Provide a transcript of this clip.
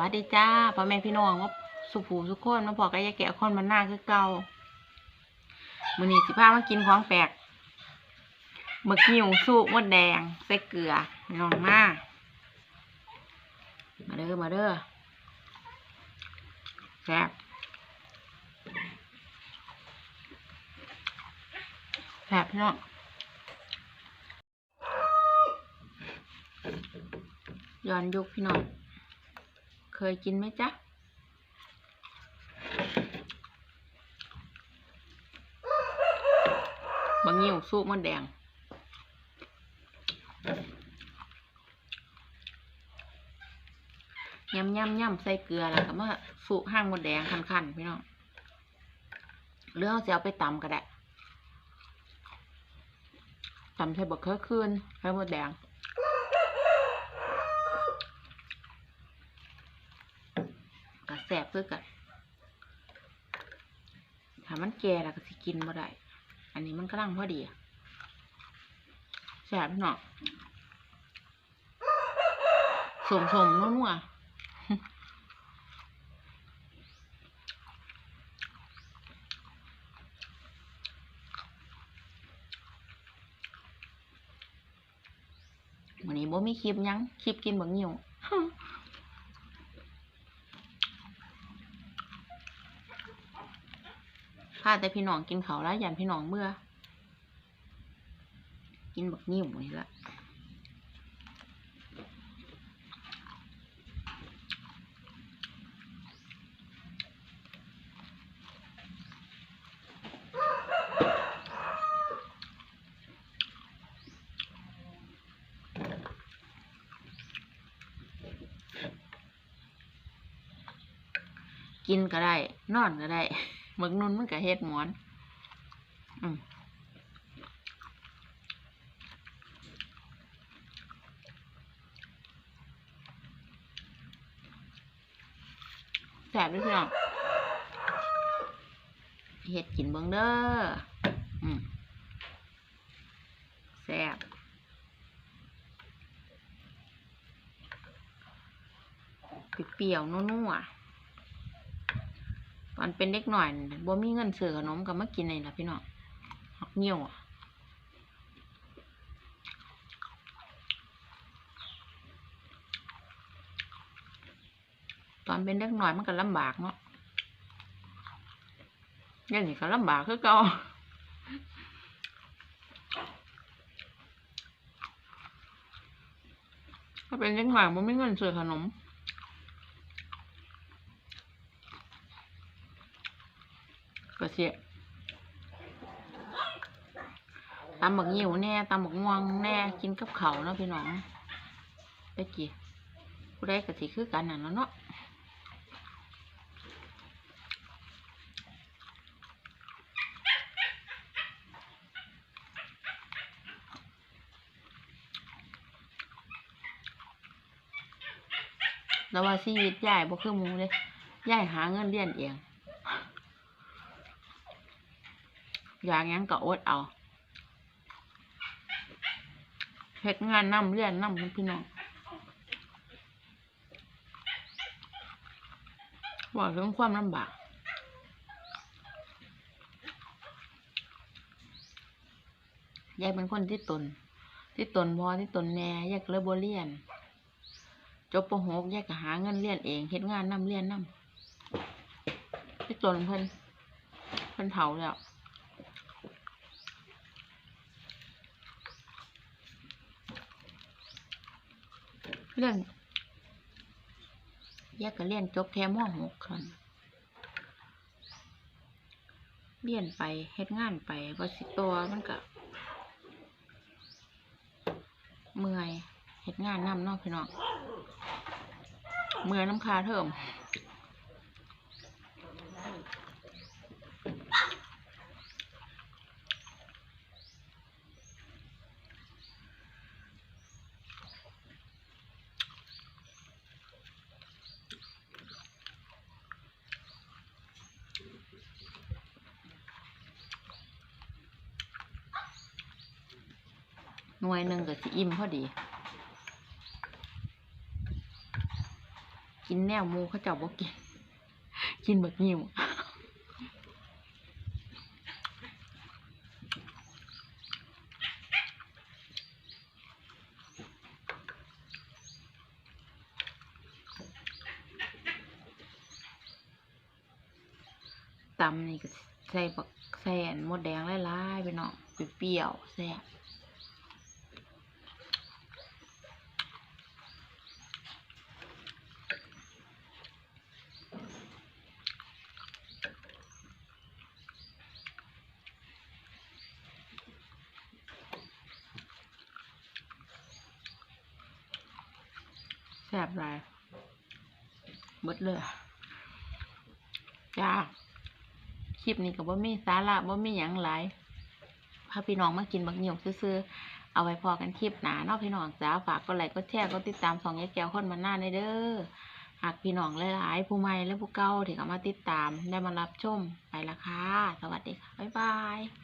วัสดีจ้าพ่อแม่พี่น้องว่าสุภูสุกคนมาพอกับยายแกะคนมันหน้าคือเก่ามือนี้สิพามากินของแปลกหมึกหิวสุกมดแดง ใส่เกลือพี่น้องมามาเด้อมาเด้อแซ่บแซ่บพี่น้องย้อนยุคพี่น้อง ยกินไหมจ๊ะ บางยิ้วสูบมดแดง ย่ำย่ำย่ำใส่เกลือแล้วก็มาสูบห้างมดแดงคันๆพี่น้องหรือเอาจะเอาไปตำก็ได้ตำใส่บะเขือคืนใส่มดแดง ก็แสบคือกันถ้ามันแก่แล้วก็สิกินบ่ได้ อันนี้มันกำลังพอดีแสบเนาะสมสมนัวๆวันนี้บ่มีคลิปยัง คลิปกินบักหิว พาแต่พี่น้องกินเขาแล้วยันพี่น้องเมื่อ กินบักนิ่วนี่ละกินก็ได้ นอนก็ได้ มึกนุ่นมันก็เฮ็ดหมอน อืมแสบด้วยพี่น้องเฮ็ดกินเบิ่งเด้ออืมแซ่บเปรี้ยวนัวๆ อนเป็นเด็กหน่อยบ่มีเงินซื้อขนมก็มากินนี่ล่ะพี่น้องหักเหี่ยวอะตอนเป็นเด็กหน่อยมันก็ลำบากเนาะเดี๋ยวนี้ก็ลำบากคือเก่าถ้าเป็นเด็กหน่อยบ่มีเงินซื้อขนม เสียตำบักหิวแน่ตำบักม่วงแน่กินกับเขาเนาะพี่น้องไปกี่ผู้ใดก็สิคือกันน่ะเนาะแล้วว่าชีวิตยายบ่คือมูเลยยายหาเงินเรียนเอง อยากหยังก็อดเอาเฮ็ดงานนำเรียนนำพี่น้องบอกถึงความลำบากยายเป็นคนที่ตน ที่ตนพอที่ตนแหน่ยายกเลยบเรียน จบปหกยายก็หาเงินเรียนเองเฮ็ดงานนำเรียนนำที่ตนเพิ่นเพิ่นเฒ่าแล้ว เรื่องแยกก็เรียนจบแค่มหกคนเรียนไปเฮ็ดงานไปก็สิตัวมันก็เมื่อยเฮ็ดงานน้ำนอกพี่น้องเมื่อยน้ำคาเทิม หน่วยหนึ่งก็สิอิ่มพอดี กินแนวมูเขาเจ้าบ่กิน กินบักหิวตำนี่ก็ใส่บักใส่อันมดแดงหลายๆไปเนาะเปรี้ยวแซ่บแซ่บหลายเบิดเลยจ้าคลิปนี้ก็บ่มีสาระบ่มีหยังหลายพาพี่น้องมากินบักเหนียวซื่อๆเอาไว้พอกันคลิปหนาเนาะพี่น้องจ้าฝากกดไลค์กดแชร์กดติดตามสองยายแก้วคนมันหน้าในเด้อหากพี่น้องหลายๆผู้ใหม่และผู้เก่าที่เข้ามาติดตามได้มารับชมไปละค่ะสวัสดีค่ะบ๊ายบาย